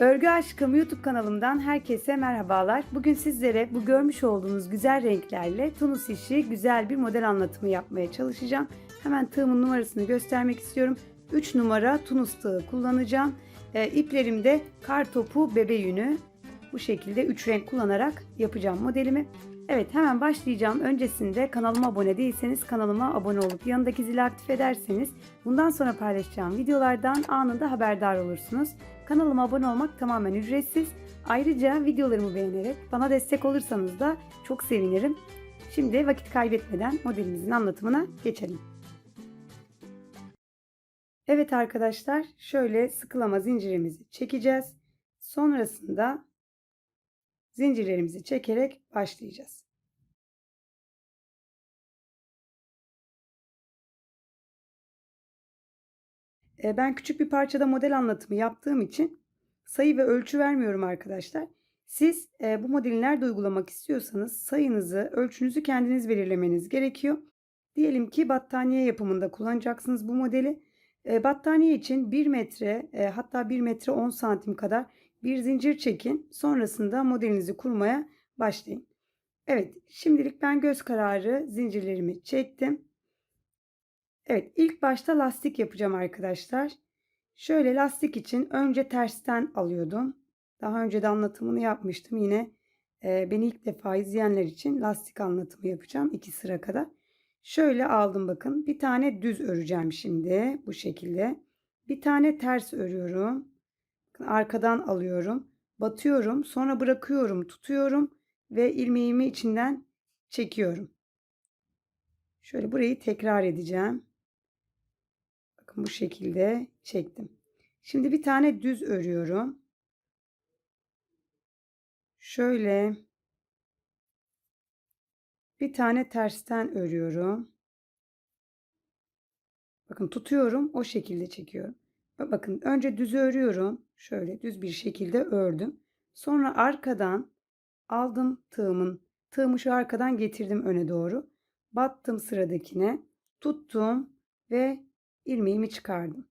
Örgü Aşkım YouTube kanalımdan herkese merhabalar. Bugün sizlere bu görmüş olduğunuz güzel renklerle tunus işi güzel bir model anlatımı yapmaya çalışacağım. Hemen tığımın numarasını göstermek istiyorum. 3 numara tunus tığı kullanacağım. E, iplerim de kar topu bebe yünü. Bu şekilde 3 renk kullanarak yapacağım modelimi. Evet hemen başlayacağım. Öncesinde kanalıma abone değilseniz kanalıma abone olup yanındaki zili aktif ederseniz bundan sonra paylaşacağım videolardan anında haberdar olursunuz. Kanalıma abone olmak tamamen ücretsiz. Ayrıca videolarımı beğenerek bana destek olursanız da çok sevinirim. Şimdi vakit kaybetmeden modelimizin anlatımına geçelim. Evet arkadaşlar şöyle sıkılama zincirimizi çekeceğiz. Sonrasında zincirlerimizi çekerek başlayacağız. E, Ben küçük bir parçada model anlatımı yaptığım için sayı ve ölçü vermiyorum arkadaşlar. Siz e, bu modeli nerede uygulamak istiyorsanız sayınızı, ölçünüzü kendiniz belirlemeniz gerekiyor. Diyelim ki battaniye yapımında kullanacaksınız bu modeli. E, battaniye için 1 metre hatta 1 metre 10 santim kadar bir zincir çekin. Sonrasında modelinizi kurmaya başlayın. Evet şimdilik ben göz kararı zincirlerimi çektim. Evet ilk başta lastik yapacağım arkadaşlar. Şöyle lastik için önce tersten alıyordum. Daha önce de anlatımını yapmıştım. Yine e, beni ilk defa izleyenler için lastik anlatımı yapacağım. iki sıra kadar. Şöyle aldım bakın. Bir tane düz öreceğim şimdi bu şekilde. Bir tane ters örüyorum. Arkadan alıyorum. Batıyorum. Sonra bırakıyorum. Tutuyorum. Ve ilmeğimi içinden çekiyorum. Şöyle burayı tekrar edeceğim. Bakın bu şekilde çektim. Şimdi bir tane düz örüyorum. Şöyle bir tane tersten örüyorum. Bakın tutuyorum o şekilde çekiyorum. Bakın önce düz örüyorum. Şöyle düz bir şekilde ördüm. Sonra arkadan aldım tığımın tığımı şu arkadan getirdim öne doğru. Battım sıradakine. Tuttum ve ilmeğimi çıkardım.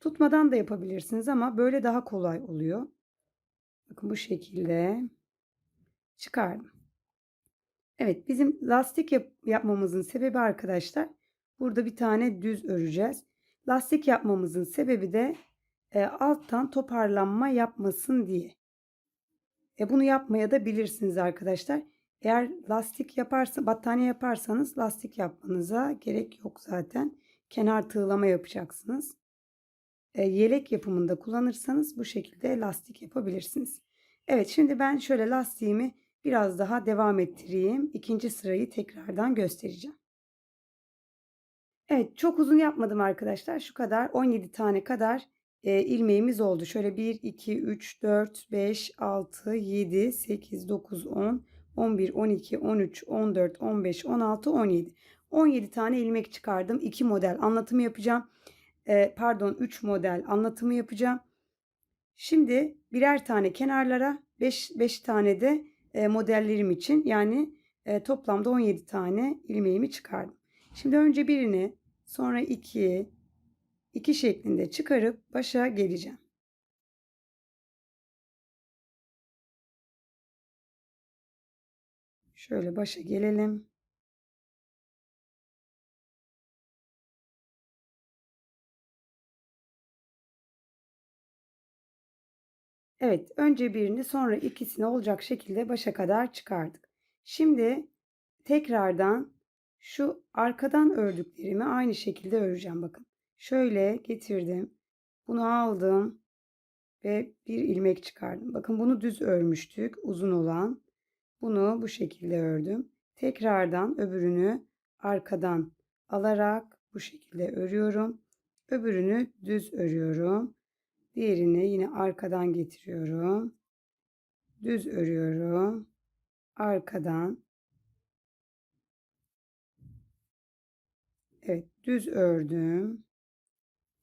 Tutmadan da yapabilirsiniz ama böyle daha kolay oluyor. Bakın bu şekilde çıkardım. Evet bizim lastik yap yapmamızın sebebi arkadaşlar burada bir tane düz öreceğiz. Lastik yapmamızın sebebi de e, alttan toparlanma yapmasın diye. E, bunu yapmaya da bilirsiniz arkadaşlar. Eğer lastik yaparsa battaniye yaparsanız lastik yapmanıza gerek yok zaten. Kenar tığlama yapacaksınız. E, yelek yapımında kullanırsanız bu şekilde lastik yapabilirsiniz. Evet şimdi ben şöyle lastiğimi biraz daha devam ettireyim. İkinci sırayı tekrardan göstereceğim. Evet çok uzun yapmadım arkadaşlar. Şu kadar 17 tane kadar e, ilmeğimiz oldu. Şöyle 1, 2, 3, 4, 5, 6, 7, 8, 9, 10, 11, 12, 13, 14, 15, 16, 17. 17 tane ilmek çıkardım. 2 model anlatımı yapacağım. E, pardon 3 model anlatımı yapacağım. Şimdi birer tane kenarlara 5, 5 tane de e, modellerim için yani e, toplamda 17 tane ilmeğimi çıkardım. Şimdi önce birini sonra 2 2 şeklinde çıkarıp başa geleceğim. Şöyle başa gelelim. Evet, önce birini sonra ikisini olacak şekilde başa kadar çıkardık. Şimdi tekrardan şu arkadan ördüklerimi aynı şekilde öreceğim bakın. Şöyle getirdim. Bunu aldım ve bir ilmek çıkardım. Bakın bunu düz örmüştük, uzun olan. Bunu bu şekilde ördüm. Tekrardan öbürünü arkadan alarak bu şekilde örüyorum. Öbürünü düz örüyorum. Diğerini yine arkadan getiriyorum. Düz örüyorum. Arkadan. Düz ördüm.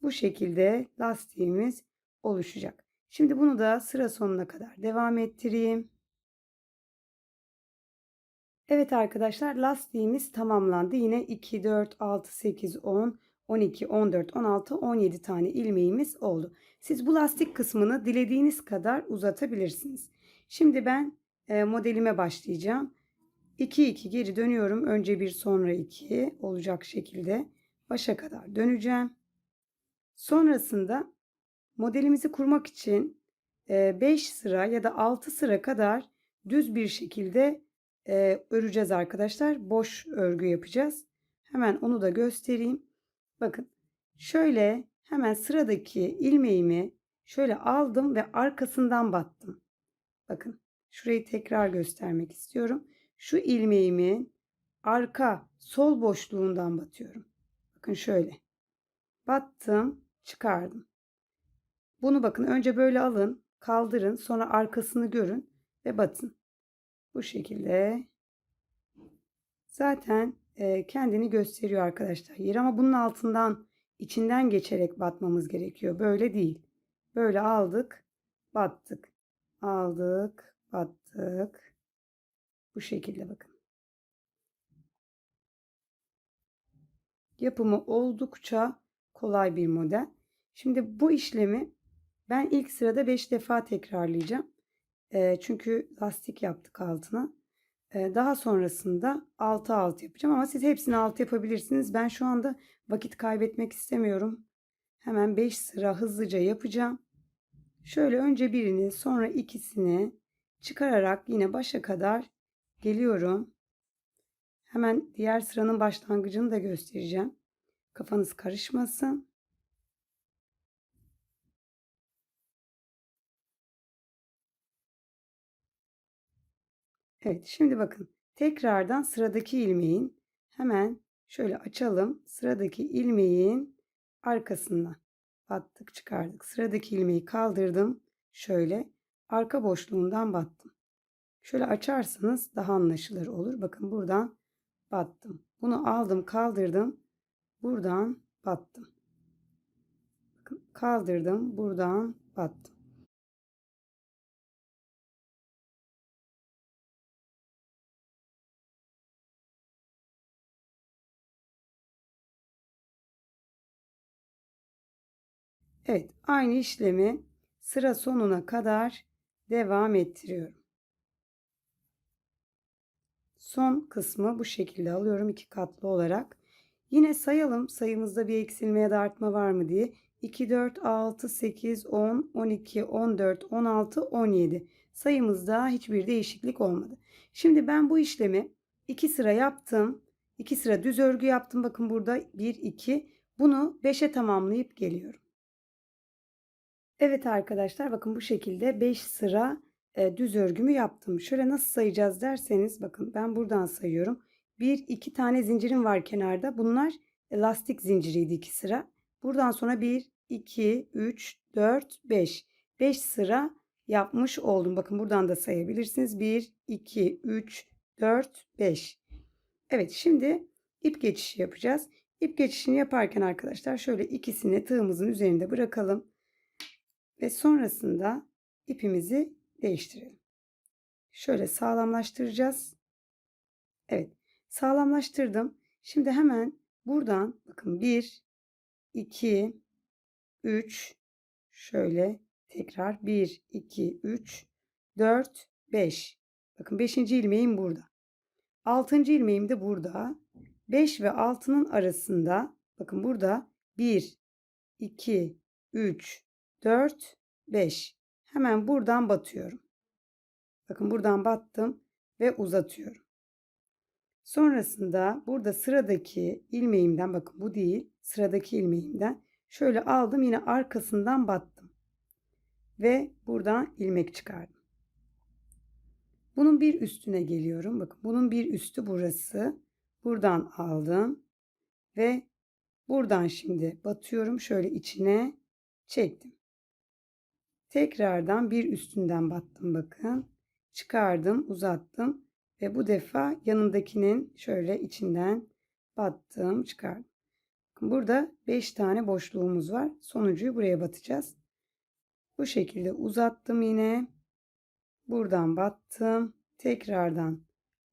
Bu şekilde lastiğimiz oluşacak. Şimdi bunu da sıra sonuna kadar devam ettireyim. Evet arkadaşlar lastiğimiz tamamlandı. Yine 2, 4, 6, 8, 10, 12, 14, 16, 17 tane ilmeğimiz oldu. Siz bu lastik kısmını dilediğiniz kadar uzatabilirsiniz. Şimdi ben e, modelime başlayacağım. 2 2 geri dönüyorum. Önce bir sonra 2 olacak şekilde başa kadar döneceğim. Sonrasında modelimizi kurmak için 5 sıra ya da 6 sıra kadar düz bir şekilde öreceğiz arkadaşlar. Boş örgü yapacağız. Hemen onu da göstereyim. Bakın şöyle hemen sıradaki ilmeğimi şöyle aldım ve arkasından battım. Bakın şurayı tekrar göstermek istiyorum. Şu ilmeğimin arka sol boşluğundan batıyorum. Bakın şöyle. Battım, çıkardım. Bunu bakın önce böyle alın, kaldırın, sonra arkasını görün ve batın. Bu şekilde. Zaten e, kendini gösteriyor arkadaşlar yer ama bunun altından içinden geçerek batmamız gerekiyor. Böyle değil. Böyle aldık, battık. Aldık, battık. Bu şekilde bakın. Yapımı oldukça kolay bir model. Şimdi bu işlemi ben ilk sırada 5 defa tekrarlayacağım. E, çünkü lastik yaptık altına. E, daha sonrasında 6 alt yapacağım ama siz hepsini alt yapabilirsiniz. Ben şu anda vakit kaybetmek istemiyorum. Hemen 5 sıra hızlıca yapacağım. Şöyle önce birini sonra ikisini çıkararak yine başa kadar geliyorum. Hemen diğer sıranın başlangıcını da göstereceğim. Kafanız karışmasın. Evet şimdi bakın tekrardan sıradaki ilmeğin hemen şöyle açalım. Sıradaki ilmeğin arkasından battık çıkardık. Sıradaki ilmeği kaldırdım. Şöyle arka boşluğundan battım. Şöyle açarsanız daha anlaşılır olur. Bakın buradan battım. Bunu aldım kaldırdım. Buradan battım. Kaldırdım. Buradan battım. Evet, aynı işlemi sıra sonuna kadar devam ettiriyorum. Son kısmı bu şekilde alıyorum iki katlı olarak. Yine sayalım sayımızda bir eksilme ya da artma var mı diye. 2, 4, 6, 8, 10, 12, 14, 16, 17 sayımızda hiçbir değişiklik olmadı. Şimdi ben bu işlemi iki sıra yaptım. 2 sıra düz örgü yaptım. Bakın burada 1, 2. Bunu 5'e tamamlayıp geliyorum. Evet arkadaşlar bakın bu şekilde 5 sıra e, düz örgümü yaptım. Şöyle nasıl sayacağız derseniz bakın ben buradan sayıyorum. 1 2 tane zincirim var kenarda. Bunlar lastik zinciriydi 2 sıra. Buradan sonra 1 2 3 4 5 5 sıra yapmış oldum. Bakın buradan da sayabilirsiniz. 1 2 3 4 5. Evet şimdi ip geçişi yapacağız. İp geçişini yaparken arkadaşlar şöyle ikisini tığımızın üzerinde bırakalım ve sonrasında ipimizi değiştirelim. Şöyle sağlamlaştıracağız. Evet, sağlamlaştırdım. Şimdi hemen buradan bakın 1 2 3 şöyle tekrar 1 2 3 4 5. Bakın 5. ilmeğim burada. 6. ilmeğim de burada. 5 ve 6'nın arasında bakın burada 1 2 3 4, 5. Hemen buradan batıyorum. Bakın buradan battım ve uzatıyorum. Sonrasında burada sıradaki ilmeğimden bakın bu değil sıradaki ilmeğimden şöyle aldım yine arkasından battım. Ve buradan ilmek çıkardım. Bunun bir üstüne geliyorum. Bakın bunun bir üstü burası. Buradan aldım ve buradan şimdi batıyorum şöyle içine çektim. Tekrardan bir üstünden battım bakın. Çıkardım, uzattım ve bu defa yanındakinin şöyle içinden battım, çıkardım. Burada 5 tane boşluğumuz var. Sonuncuyu buraya batacağız. Bu şekilde uzattım yine. Buradan battım. Tekrardan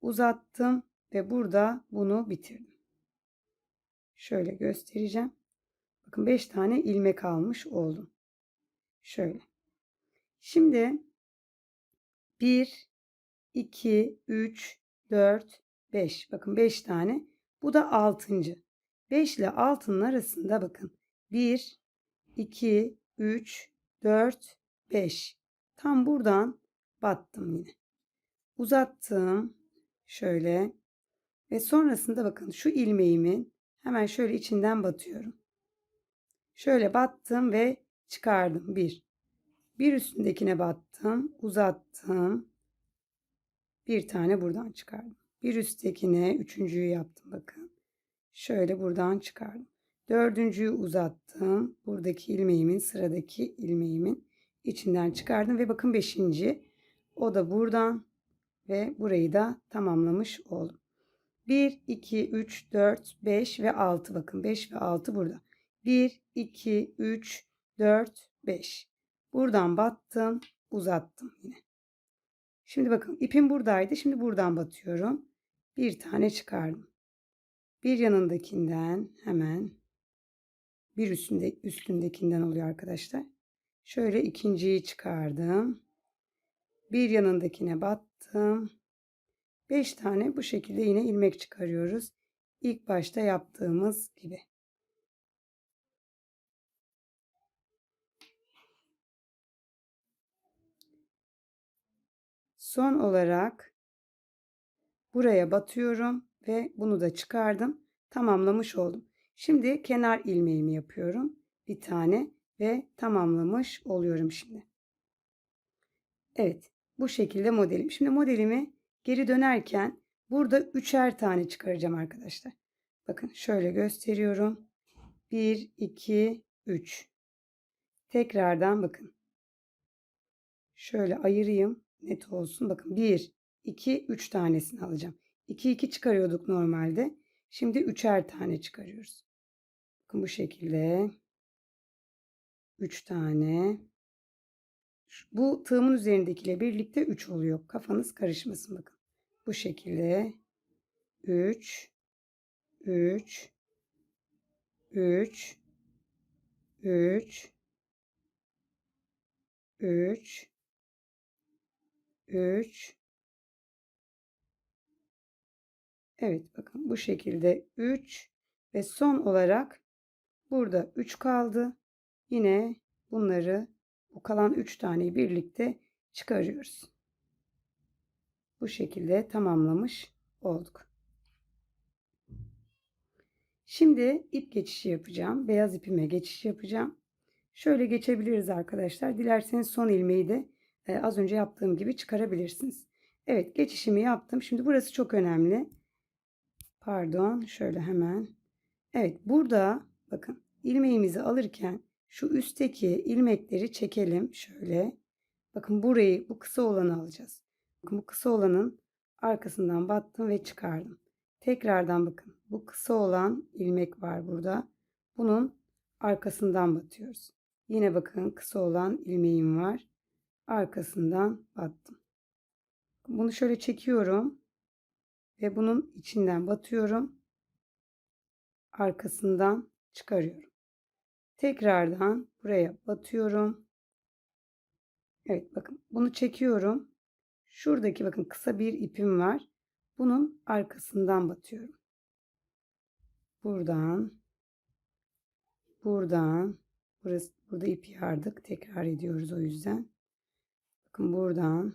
uzattım ve burada bunu bitirdim. Şöyle göstereceğim. Bakın 5 tane ilmek almış oldum. Şöyle. Şimdi 1, 2, 3, 4, 5. Bakın 5 tane. Bu da 6. 5 ile 6'nın arasında bakın. 1, 2, 3, 4, 5. Tam buradan battım yine. Uzattım. Şöyle. Ve sonrasında bakın şu ilmeğimin hemen şöyle içinden batıyorum. Şöyle battım ve çıkardım. Bir. Bir üstündekine battım. Uzattım. Bir tane buradan çıkardım. Bir üsttekine üçüncüyü yaptım bakın. Şöyle buradan çıkardım. Dördüncüyü uzattım. Buradaki ilmeğimin sıradaki ilmeğimin içinden çıkardım ve bakın beşinci. O da buradan ve burayı da tamamlamış oldum. 1, 2, 3, 4, 5 ve 6 bakın 5 ve 6 burada. 1, 2, 3, 4, 5. Buradan battım, uzattım yine. Şimdi bakın ipim buradaydı. Şimdi buradan batıyorum. Bir tane çıkardım. Bir yanındakinden hemen bir üstünde üstündekinden oluyor arkadaşlar. Şöyle ikinciyi çıkardım. Bir yanındakine battım. 5 tane bu şekilde yine ilmek çıkarıyoruz. İlk başta yaptığımız gibi. Son olarak buraya batıyorum ve bunu da çıkardım. Tamamlamış oldum. Şimdi kenar ilmeğimi yapıyorum. Bir tane ve tamamlamış oluyorum şimdi. Evet bu şekilde modelim. Şimdi modelimi geri dönerken burada üçer tane çıkaracağım arkadaşlar. Bakın şöyle gösteriyorum. 1, 2, 3. Tekrardan bakın. Şöyle ayırayım. Net olsun. Bakın 1, 2, 3 tanesini alacağım. 2, 2 çıkarıyorduk normalde. Şimdi üçer tane çıkarıyoruz. Bakın bu şekilde. 3 tane. Bu tığımın üzerindekiyle birlikte 3 oluyor. Kafanız karışmasın bakın. Bu şekilde 3 3 3 3 3 3 Evet bakın bu şekilde 3 ve son olarak burada 3 kaldı. Yine bunları bu kalan 3 taneyi birlikte çıkarıyoruz. Bu şekilde tamamlamış olduk. Şimdi ip geçişi yapacağım. Beyaz ipime geçiş yapacağım. Şöyle geçebiliriz arkadaşlar. Dilerseniz son ilmeği de e, az önce yaptığım gibi çıkarabilirsiniz. Evet geçişimi yaptım. Şimdi burası çok önemli. Pardon şöyle hemen. Evet burada bakın ilmeğimizi alırken şu üstteki ilmekleri çekelim şöyle. Bakın burayı bu kısa olanı alacağız. Bakın bu kısa olanın arkasından battım ve çıkardım. Tekrardan bakın bu kısa olan ilmek var burada. Bunun arkasından batıyoruz. Yine bakın kısa olan ilmeğim var. Arkasından battım. Bunu şöyle çekiyorum ve bunun içinden batıyorum. Arkasından çıkarıyorum. Tekrardan buraya batıyorum. Evet bakın bunu çekiyorum. Şuradaki bakın kısa bir ipim var. Bunun arkasından batıyorum. Buradan buradan burası burada ip yardık. Tekrar ediyoruz o yüzden. Bakın buradan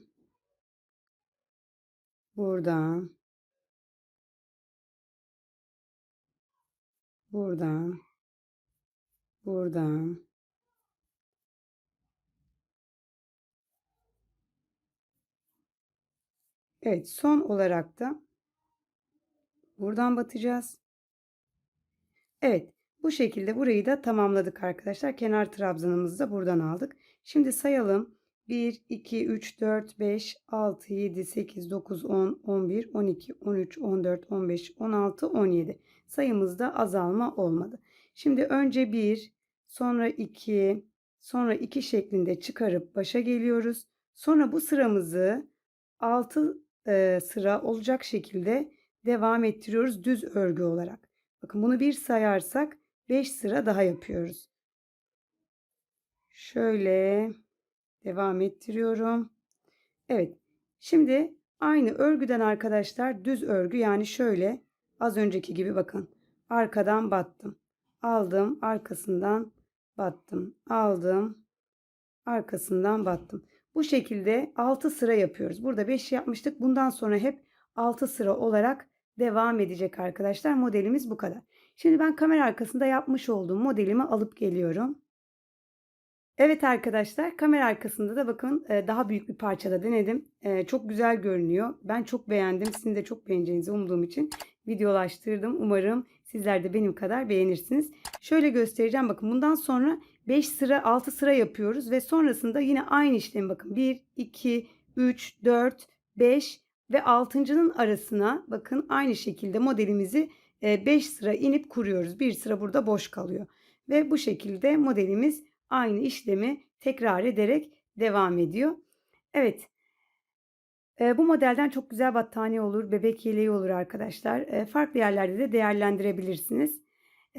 buradan buradan buradan Evet son olarak da buradan batacağız. Evet bu şekilde burayı da tamamladık arkadaşlar. Kenar trabzanımızı da buradan aldık. Şimdi sayalım. 1, 2, 3, 4, 5, 6, 7, 8, 9, 10, 11, 12, 13, 14, 15, 16, 17. Sayımızda azalma olmadı. Şimdi önce 1, sonra 2, sonra 2 şeklinde çıkarıp başa geliyoruz. Sonra bu sıramızı 6 e, sıra olacak şekilde devam ettiriyoruz düz örgü olarak. Bakın bunu bir sayarsak 5 sıra daha yapıyoruz. Şöyle devam ettiriyorum. Evet. Şimdi aynı örgüden arkadaşlar düz örgü yani şöyle az önceki gibi bakın. Arkadan battım. Aldım, arkasından battım. Aldım, arkasından battım. Bu şekilde 6 sıra yapıyoruz. Burada 5 yapmıştık. Bundan sonra hep 6 sıra olarak devam edecek arkadaşlar. Modelimiz bu kadar. Şimdi ben kamera arkasında yapmış olduğum modelimi alıp geliyorum. Evet arkadaşlar kamera arkasında da bakın e, daha büyük bir parçada denedim. E, Çok güzel görünüyor. Ben çok beğendim. Sizin de çok beğeneceğinizi umduğum için videolaştırdım. Umarım sizler de benim kadar beğenirsiniz. Şöyle göstereceğim bakın bundan sonra 5 sıra 6 sıra yapıyoruz ve sonrasında yine aynı işlemi bakın 1 2 3 4 5 ve 6.'nın arasına bakın aynı şekilde modelimizi 5 sıra inip kuruyoruz. Bir sıra burada boş kalıyor. Ve bu şekilde modelimiz aynı işlemi tekrar ederek devam ediyor. Evet. E, bu modelden çok güzel battaniye olur, bebek yeleği olur arkadaşlar. E, farklı yerlerde de değerlendirebilirsiniz.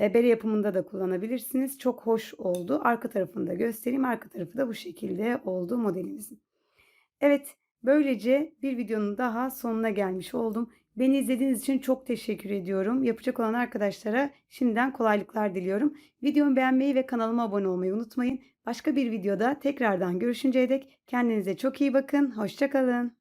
E, bere yapımında da kullanabilirsiniz. Çok hoş oldu. Arka tarafını da göstereyim. Arka tarafı da bu şekilde oldu modelimizin. Evet, böylece bir videonun daha sonuna gelmiş oldum. Beni izlediğiniz için çok teşekkür ediyorum. Yapacak olan arkadaşlara şimdiden kolaylıklar diliyorum. Videomu beğenmeyi ve kanalıma abone olmayı unutmayın. Başka bir videoda tekrardan görüşünceye dek kendinize çok iyi bakın. Hoşçakalın.